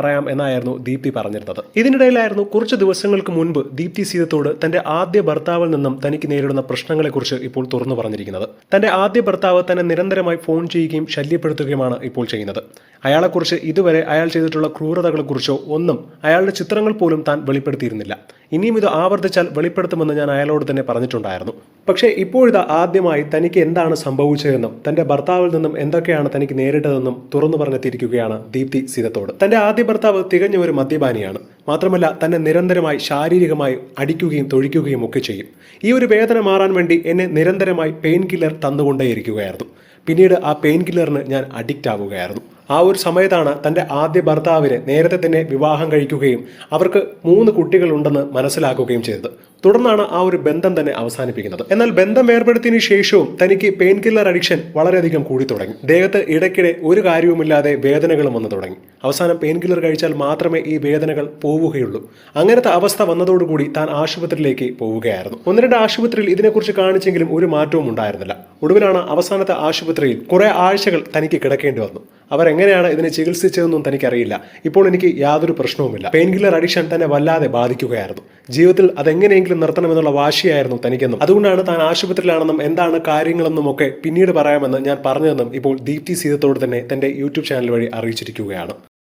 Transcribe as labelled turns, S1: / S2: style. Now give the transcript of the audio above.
S1: പറയാം എന്നായിരുന്നു ദീപ്തി പറഞ്ഞിരുന്നത്. ഇതിനിടയിലായിരുന്നു കുറച്ച് ദിവസങ്ങൾക്ക് മുൻപ് ദീപ്തി സീതത്തോട് തന്റെ ആദ്യ ഭർത്താവിൽ നിന്നും തനിക്ക് നേരിടുന്ന പ്രശ്നങ്ങളെക്കുറിച്ച് ഇപ്പോൾ തുറന്നു പറഞ്ഞിരിക്കുന്നത്. തന്റെ ആദ്യ ഭർത്താവ് തന്നെ നിരന്തരമായി ഫോൺ ചെയ്യുകയും ശല്യപ്പെടുത്തുകയുമാണ് ഇപ്പോൾ ചെയ്യുന്നത്. അയാളെക്കുറിച്ച് ഇതുവരെ അയാൾ ചെയ്തിട്ടുള്ള ക്രൂരതകളെക്കുറിച്ചോ ഒന്നും അയാളുടെ ചിത്രങ്ങൾ പോലും താൻ വെളിപ്പെടുത്തിയിരുന്നില്ല. ഇനിയും ഇത് ആവർത്തിച്ചാൽ വെളിപ്പെടുത്തുമെന്ന് ഞാൻ അയാളോട് തന്നെ പറഞ്ഞിട്ടുണ്ടായിരുന്നു. പക്ഷേ ഇപ്പോഴിതാ ആദ്യമായി തനിക്ക് എന്താണ് സംഭവിച്ചതെന്നും തന്റെ ഭർത്താവിൽ നിന്നും എന്തൊക്കെയാണ് തനിക്ക് നേരിട്ടതെന്നും തുറന്നു പറഞ്ഞെത്തിയിരിക്കുകയാണ് ദീപ്തി സീതത്തോട്. തന്റെ ആദ്യ ഭർത്താവ് തികഞ്ഞ ഒരു മദ്യപാനിയാണ്. മാത്രമല്ല തന്നെ നിരന്തരമായി ശാരീരികമായി അടിക്കുകയും തൊഴിക്കുകയും ഒക്കെ ചെയ്യും. ഈ ഒരു വേദന മാറാൻ വേണ്ടി എന്നെ നിരന്തരമായി പെയിൻ കില്ലർ തന്നുകൊണ്ടേയിരിക്കുകയായിരുന്നു. പിന്നീട് ആ പെയിൻ കില്ലറിന് ഞാൻ അഡിക്റ്റ് ആവുകയായിരുന്നു ആ ഒരു സമയത്താണ് തന്റെ ആദ്യ ഭർത്താവിനെ നേരത്തെ തന്നെ വിവാഹം കഴിക്കുകയും അവർക്ക് മൂന്ന് കുട്ടികളുണ്ടെന്ന് മനസ്സിലാക്കുകയും ചെയ്തത്. തുടർന്നാണ് ആ ഒരു ബന്ധം തന്നെ അവസാനിപ്പിക്കുന്നത്. എന്നാൽ ബന്ധം ഏർപ്പെടുത്തിയതിനു ശേഷവും തനിക്ക് പെയിൻ കില്ലർ അഡിക്ഷൻ വളരെയധികം കൂടി തുടങ്ങി. ദേഹത്ത് ഇടയ്ക്കിടെ ഒരു കാര്യവുമില്ലാതെ വേദനകളും വന്നു തുടങ്ങി. അവസാനം പെയിൻ കില്ലർ കഴിച്ചാൽ മാത്രമേ ഈ വേദനകൾ പോവുകയുള്ളൂ. അങ്ങനത്തെ അവസ്ഥ വന്നതോടുകൂടി താൻ ആശുപത്രിയിലേക്ക് പോവുകയായിരുന്നു. ഒന്ന് രണ്ട് ആശുപത്രിയിൽ ഇതിനെക്കുറിച്ച് കാണിച്ചെങ്കിലും ഒരു മാറ്റവും ഉണ്ടായിരുന്നില്ല. ഒടുവിലാണ് അവസാനത്തെ ആശുപത്രിയിൽ കുറെ ആഴ്ചകൾ തനിക്ക് കിടക്കേണ്ടി വന്നു. അവരെങ്ങനെയാണ് ഇതിനെ ചികിത്സിച്ചതെന്നും തനിക്കറിയില്ല. ഇപ്പോൾ എനിക്ക് യാതൊരു പ്രശ്നവുമില്ല. പെയിൻ കില്ലർ അഡിക്ഷൻ തന്നെ വല്ലാതെ ബാധിക്കുകയായിരുന്നു. ജീവിതത്തിൽ അതെങ്ങനെയെങ്കിലും നിർത്തണമെന്നുള്ള വാശിയായിരുന്നു തനിക്കെന്നും. അതുകൊണ്ടാണ് താൻ ആശുപത്രിയിലാണെന്നും എന്താണ് കാര്യങ്ങളെന്നും ഒക്കെ പിന്നീട് പറയാമെന്ന് ഞാൻ പറഞ്ഞതെന്നും ഇപ്പോൾ ദീപ്തി സീതത്തോട് തന്നെ തന്റെ യൂട്യൂബ് ചാനൽ വഴി അറിയിച്ചിരിക്കുകയാണ്.